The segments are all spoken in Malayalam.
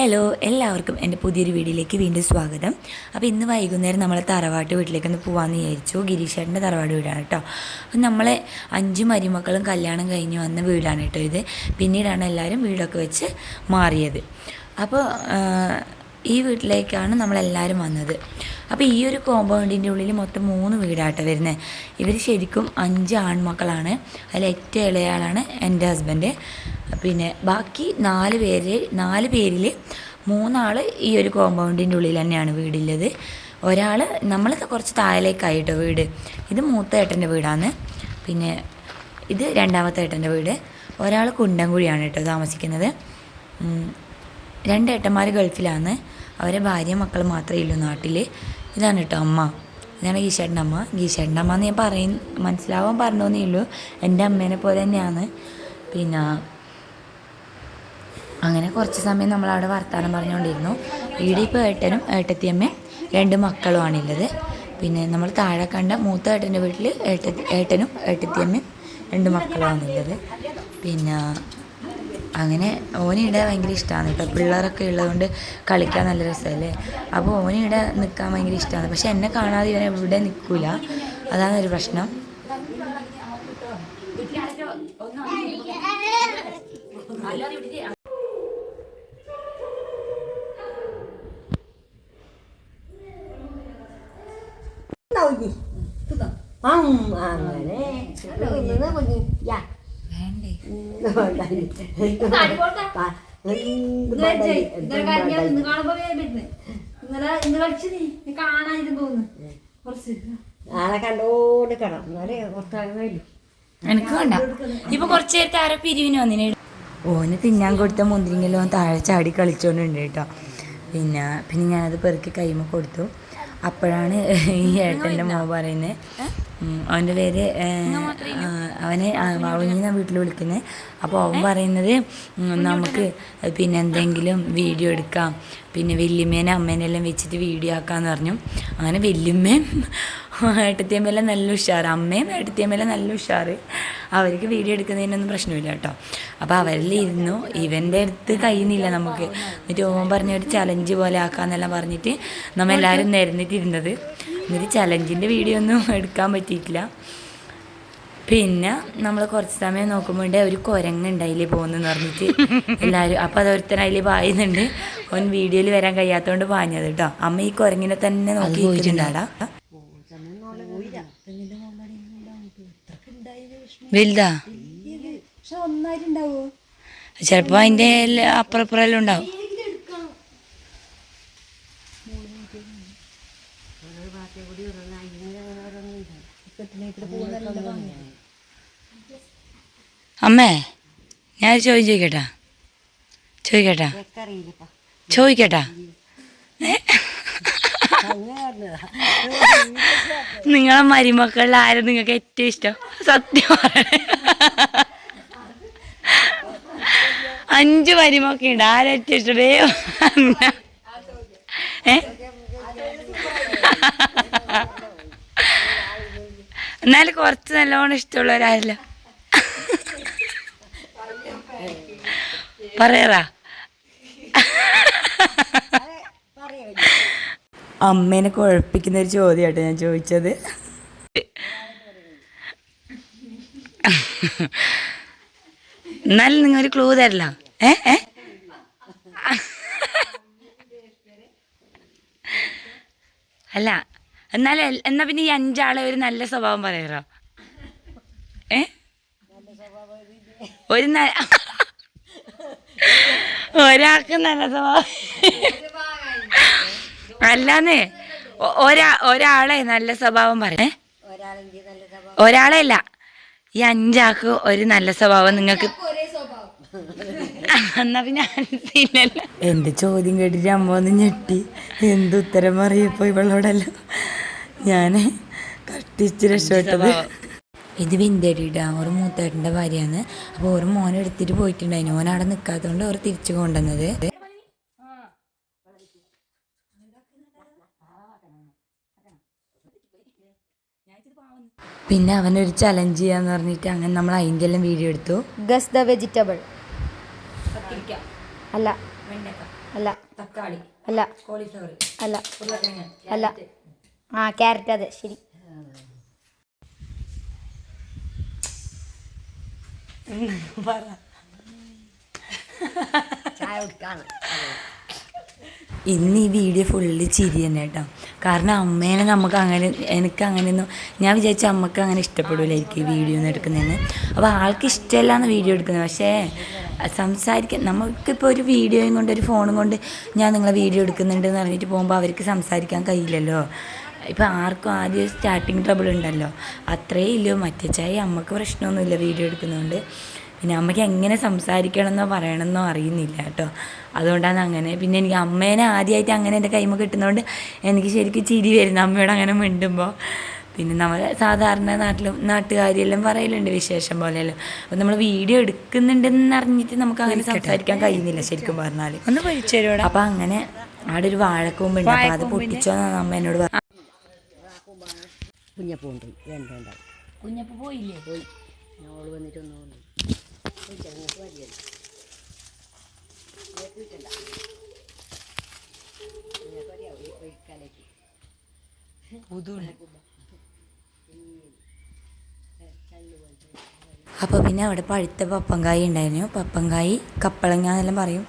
ഹലോ എല്ലാവർക്കും എന്റെ പുതിയൊരു വീഡിയോയിലേക്ക് വീണ്ടും സ്വാഗതം. അപ്പോൾ ഇന്ന് വൈകുന്നേരം നമ്മൾ തറവാട്ട് വീട്ടിലേക്ക് ഒന്ന് പോകാമെന്ന് വിചാരിച്ചു. ഗിരീഷേട്ടന്റെ തറവാട് വീടാണ് കേട്ടോ. അപ്പം നമ്മളെ അഞ്ച് മരുമക്കളും കല്യാണം കഴിഞ്ഞ് വന്ന വീടാണ് കേട്ടോ ഇത്. പിന്നീടാണ് എല്ലാവരും വീടൊക്കെ വെച്ച് മാറിയത്. അപ്പോൾ ഈ വീട്ടിലേക്കാണ് നമ്മളെല്ലാവരും വന്നത്. അപ്പോൾ ഈ ഒരു കോമ്പൗണ്ടിന്റെ ഉള്ളിൽ മൊത്തം മൂന്ന് വീടാട്ടോ വരുന്നത്. ഇവർ ശരിക്കും അഞ്ച് ആൺമക്കളാണ്. അതിൽ ഏറ്റവും ഇളയാളാണ് എന്റെ ഹസ്ബൻഡ്. പിന്നെ ബാക്കി നാല് പേര് നാല് പേരിൽ മൂന്നാൾ ഈ ഒരു കോമ്പൗണ്ടിന്റെ ഉള്ളിൽ തന്നെയാണ് വീടുള്ളത് ഒരാൾ നമ്മൾ കുറച്ച് താഴേക്കായിട്ടോ വീട്. ഇത് മൂത്ത ഏട്ടന്റെ വീടാണ്. പിന്നെ ഇത് രണ്ടാമത്തെ ഏട്ടന്റെ വീട്. ഒരാൾ കുണ്ടൻകുഴിയാണ് കേട്ടോ താമസിക്കുന്നത്. രണ്ട് ഏട്ടന്മാർ ഗൾഫിലാണ്. അവരെ ഭാര്യ മക്കൾ മാത്രമേ ഉള്ളൂ നാട്ടിൽ ഇതാണ് കേട്ടോ അമ്മ. ഇതാണ് ഗീശേട്ടന്റെ അമ്മ. ഗീശേട്ടന്റെ അമ്മ എന്ന് ഞാൻ പറയും മനസ്സിലാവാൻ പറഞ്ഞോന്നേ ഉള്ളൂ. എന്റെ അമ്മേനെ പോലെ തന്നെയാണ്. പിന്നെ അങ്ങനെ കുറച്ച് സമയം നമ്മളവിടെ വർത്തമാനം പറഞ്ഞുകൊണ്ടിരുന്നു. ഇവിടെ ഇപ്പോൾ ഏട്ടനും ഏട്ടത്തിയമ്മയും രണ്ട് മക്കളുമാണുള്ളത് പിന്നെ നമ്മൾ താഴെ കണ്ട മൂത്ത ഏട്ടന്റെ വീട്ടിൽ ഏട്ട ഏട്ടനും ഏട്ടത്തിയമ്മയും രണ്ട് മക്കളാണുള്ളത് പിന്നെ അങ്ങനെ ഓനിടെ ഭയങ്കര ഇഷ്ടമാണ് ഇപ്പോൾ പിള്ളേരൊക്കെ ഉള്ളതുകൊണ്ട് കളിക്കാൻ നല്ല രസമല്ലേ? അപ്പോൾ ഓനിടെ നിൽക്കാൻ ഭയങ്കര ഇഷ്ടമാണ് പക്ഷെ എന്നെ കാണാതെ ഇവനെ എവിടെ നിൽക്കില്ല അതാണ് ഒരു പ്രശ്നം. കുറച്ചാകുന്നില്ല എനിക്ക് വേണ്ട. ഇപ്പൊ കൊറച്ചു നേരത്തെ ആരോ പിരിവിന് വന്നിന്. ഓന് തിന്നാൻ കൊടുത്ത മുന്തിരിങ്ങല്ലോ താഴെ ചാടി കളിച്ചോണ്ടുണ്ട് കേട്ടോ. പിന്നെ പിന്നെ ഞാനത് പെറുക്കി കൈമ കൊടുത്തു. അപ്പോഴാണ് ഈ ഏട്ടന്റെ മോ പറയുന്നത് അവന്റെ പേര് അവനെ വളഞ്ഞിന്ന വീട്ടിൽ വിളിക്കുന്നത് അപ്പോൾ അവൻ പറയുന്നത് നമുക്ക് പിന്നെ എന്തെങ്കിലും വീഡിയോ എടുക്കാം. പിന്നെ വല്യമ്മേനെ അമ്മേനെല്ലാം വെച്ചിട്ട് വീഡിയോ ആക്കാന്ന് പറഞ്ഞു. അങ്ങനെ വല്യമ്മയും ഏട്ടത്തിയമ്മയെല്ലാം നല്ല ഉഷാറ്. അമ്മയും ഏട്ടത്തിയമ്മയെല്ലാം നല്ല ഉഷാറ്. അവർക്ക് വീഡിയോ എടുക്കുന്നതിനൊന്നും പ്രശ്നമില്ല കേട്ടോ. അപ്പോൾ അവരിൽ ഇരുന്നു. ഇവന്റെ അടുത്ത് കഴിയുന്നില്ല നമുക്ക്. എന്നിട്ട് ഓൻ പറഞ്ഞ ഒരു ചലഞ്ച് പോലെ ആക്കാന്നെല്ലാം പറഞ്ഞിട്ട് നമ്മളെല്ലാവരും നിരന്നിട്ടിരുന്നത്. എന്നിട്ട് ചലഞ്ചിന്റെ വീഡിയോ ഒന്നും എടുക്കാൻ പറ്റിയിട്ടില്ല. പിന്നെ നമ്മൾ കുറച്ച് സമയം നോക്കുമ്പോൾ ഒരു കുരങ്ങ് ഉണ്ടായില്ലേ പോകുന്നെന്ന് പറഞ്ഞിട്ട് എല്ലാവരും അപ്പോൾ അതൊരുത്തൻ അതിൽ പായുന്നുണ്ട്. ഓൻ വീഡിയോയിൽ വരാൻ കഴിയാത്തതുകൊണ്ട് പാഞ്ഞത് കേട്ടോ അമ്മ ഈ കുരങ്ങിനെ തന്നെ നോക്കി പോയിട്ടുണ്ടാടാ വലുതാ? അപ്പുറപ്പുറം ഒന്നായിട്ടുണ്ടാവോ അമ്മേ ഞാൻ ചോദ്യം ചോദിക്കട്ടാ. ചോദിക്കട്ടാ. ചോദിക്കട്ടാ? നിങ്ങളെ മരുമക്കളിൽ ആരും നിങ്ങൾക്ക് ഏറ്റവും ഇഷ്ടം? സത്യം. അഞ്ച് മരുമക്ക ഉണ്ട് ആരും ഏറ്റവും ഇഷ്ടം. ഏ? എന്നാലും കുറച്ച് നല്ലോണം ഇഷ്ടമുള്ളവരാരല്ലോ. പറയാറാ. അമ്മേനെ കുഴപ്പിക്കുന്ന ഒരു ചോദ്യമായിട്ട് ഞാൻ ചോദിച്ചത്. എന്നാലും നിങ്ങൾ ഒരു ക്ലൂ തരല ഏ ഏ? അല്ല എന്നാലും എൽ- എന്നാ പിന്നെ ഈ അഞ്ചാളെ ഒരു നല്ല സ്വഭാവം പറയാറോ? ഏ? ഒരു നല്ല ഒരാൾക്ക് നല്ല സ്വഭാവം. അല്ലാന്നേ ഒരാ ഒരാളെ നല്ല സ്വഭാവം പറയേ. ഒരാളെ അല്ല ഈ അഞ്ചാൾക്ക് ഒരു നല്ല സ്വഭാവം നിങ്ങൾക്ക്. എന്നാ പിന്നെ എന്റെ ചോദ്യം കേട്ടിട്ട് അമ്മ ഒന്ന് ഞെട്ടി. എന്ത് ഉത്തരം പറയപ്പോ ഇവളോടല്ലോ? ഞാൻ കട്ടിച്ച് രക്ഷപ്പെട്ടത്. ഇത് വിന്റേടിയുടെ ഒരു മൂത്തേട്ടന്റെ ഭാര്യയാണ്. അപ്പോൾ ഒരു മോനെ എടുത്തിട്ട് പോയിട്ടുണ്ടായിരുന്നു. മോൻ അവിടെ നിൽക്കാത്തതുകൊണ്ട് അവർ തിരിച്ചു കൊണ്ടുവന്നത്. പിന്നെ അവനൊരു ചലഞ്ച് ചെയ്യാന്ന് പറഞ്ഞിട്ട് അങ്ങനെ നമ്മൾ അതിന്റെ എല്ലാം വീഡിയോ എടുത്തു. ഗസ് ദ വെജിറ്റബിൾ അല്ല. അല്ല. തക്കാളി. അല്ല. കോളിഫ്ലവർ അല്ല. ഉരുളക്കിഴങ്ങ്. അല്ല. ആ ക്യാരറ്റ് അതെ ശരി. ചായ കുടിക്കാണ് ഇന്ന് ഈ വീഡിയോ ഫുള്ള് ചിരി തന്നെ കേട്ടോ. കാരണം അമ്മേനെ നമുക്ക് അങ്ങനെ എനിക്ക് അങ്ങനെയൊന്നും ഞാൻ വിചാരിച്ച അമ്മയ്ക്ക് അങ്ങനെ ഇഷ്ടപ്പെടില്ലായിരിക്കും ഈ വീഡിയോ ഒന്നും എടുക്കുന്നതെന്ന്. അപ്പോൾ ആൾക്ക് ഇഷ്ടമല്ലാന്ന് വീഡിയോ എടുക്കുന്നത്. പക്ഷേ സംസാരിക്കാൻ നമുക്കിപ്പോൾ ഒരു വീഡിയോയും കൊണ്ട് ഒരു ഫോണും കൊണ്ട് ഞാൻ നിങ്ങളെ വീഡിയോ എടുക്കുന്നുണ്ട് എന്ന് പറഞ്ഞിട്ട് പോകുമ്പോൾ അവർക്ക് സംസാരിക്കാൻ കഴിയില്ലല്ലോ. ഇപ്പം ആർക്കും ആദ്യം സ്റ്റാർട്ടിങ് ട്രബിൾ ഉണ്ടല്ലോ. അത്രേ ഇല്ലയോ മറ്റച്ചായി ചായ അമ്മയ്ക്ക് പ്രശ്നമൊന്നുമില്ല വീഡിയോ എടുക്കുന്നതുകൊണ്ട് പിന്നെ അമ്മയ്ക്ക് എങ്ങനെ സംസാരിക്കണമെന്നോ പറയണമെന്നോ അറിയുന്നില്ല കേട്ടോ. അതുകൊണ്ടാണ് അങ്ങനെ. പിന്നെ എനിക്ക് അമ്മേനെ ആദ്യമായിട്ട് അങ്ങനെ എന്റെ കൈമ കിട്ടുന്നതുകൊണ്ട് എനിക്ക് ശരിക്കും ചിരി വരുന്നു. അമ്മയോട് അങ്ങനെ മിണ്ടുമ്പോൾ പിന്നെ നമ്മൾ സാധാരണ നാട്ടിലും നാട്ടുകാരിയെല്ലാം പറയലുണ്ട് വിശേഷം പോലെയല്ലോ. അപ്പം നമ്മൾ വീഡിയോ എടുക്കുന്നുണ്ടെന്ന് അറിഞ്ഞിട്ട് നമുക്ക് അങ്ങനെ സംസാരിക്കാൻ കഴിയുന്നില്ല ശരിക്കും പറഞ്ഞാൽ ഒന്ന് അപ്പം അങ്ങനെ അവിടെ ഒരു വാഴക്കൂമ്പുണ്ട്. അപ്പം അത് പൊട്ടിച്ചോന്നാണ് അമ്മ എന്നോട് പറഞ്ഞു കുഞ്ഞപ്പൂണ്ട്. വേണ്ട വേണ്ട. കുഞ്ഞപ്പൂ പോയില്ലേ? പോയി. ഞങ്ങൾ വന്നിട്ടൊന്നും വന്നു. അപ്പോൾ പിന്നെ അവിടെ പഴുത്ത പപ്പങ്കായി ഉണ്ടായിരുന്നു. പപ്പങ്കായി കപ്പളങ്ങ എന്നെല്ലാം പറയും.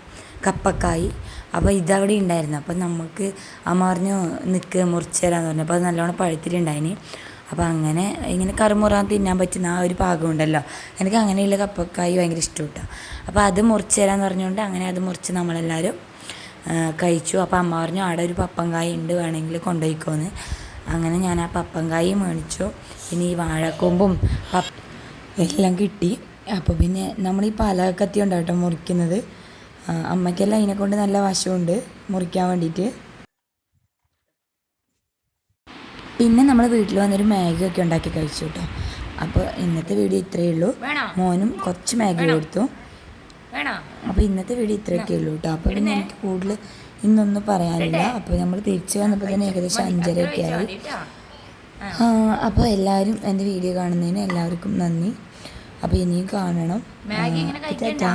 കപ്പക്കായി. അപ്പോൾ ഇതവിടെ ഉണ്ടായിരുന്നു അപ്പോൾ നമുക്ക് അമ്മ പറഞ്ഞു നിൽക്ക് മുറിച്ച് തരാമെന്ന് പറഞ്ഞു. അപ്പോൾ അത് നല്ലോണം പഴുത്തിട്ടുണ്ടായിന്. അപ്പോൾ അങ്ങനെ ഇങ്ങനെ കറുമുറാൻ തിന്നാൻ പറ്റുന്ന ആ ഒരു പാകം ഉണ്ടല്ലോ. എനിക്ക് അങ്ങനെയുള്ള കപ്പക്കായി ഭയങ്കര ഇഷ്ടം അപ്പോൾ അത് മുറിച്ച് തരാമെന്ന് പറഞ്ഞുകൊണ്ട് അങ്ങനെ അത് മുറിച്ച് നമ്മളെല്ലാവരും കഴിച്ചു. അപ്പോൾ അമ്മ പറഞ്ഞു അവിടെ ഒരു പപ്പങ്കായ ഉണ്ട് വേണമെങ്കിൽ കൊണ്ടുപോയിക്കോന്ന് അങ്ങനെ ഞാൻ ആ പപ്പങ്കായും മേടിച്ചു. പിന്നെ ഈ വാഴക്കൊമ്പും എല്ലാം കിട്ടി. അപ്പോൾ പിന്നെ നമ്മൾ ഈ പലകത്തി ഉണ്ടാട്ടോ മുറിക്കുന്നത്? അമ്മയ്ക്കെല്ലാം അതിനെ കൊണ്ട് നല്ല വശമുണ്ട്. മുറിക്കാൻ വേണ്ടിയിട്ട്. പിന്നെ നമ്മൾ വീട്ടിൽ വന്നൊരു മാഗി ഒക്കെ ഉണ്ടാക്കി കഴിച്ചു കേട്ടോ. അപ്പോൾ ഇന്നത്തെ വീഡിയോ ഇത്രയേ ഉള്ളൂ. മോനും കുറച്ച് മാഗി കൊടുത്തു. അപ്പോൾ ഇന്നത്തെ വീഡിയോ ഇത്രയൊക്കെ ഉള്ളൂ കേട്ടോ. അപ്പോൾ പിന്നെ എനിക്ക് കൂടുതൽ ഇന്നൊന്നും പറയാനില്ല. അപ്പോൾ നമ്മൾ തിരിച്ചു വന്നപ്പോൾ തന്നെ ഏകദേശം അഞ്ചരയൊക്കെ ആയി. അപ്പോൾ എല്ലാവരും എന്റെ വീഡിയോ കാണുന്നതിന് എല്ലാവർക്കും നന്ദി. അപ്പോൾ ഇനിയും കാണണം. ടാറ്റാ.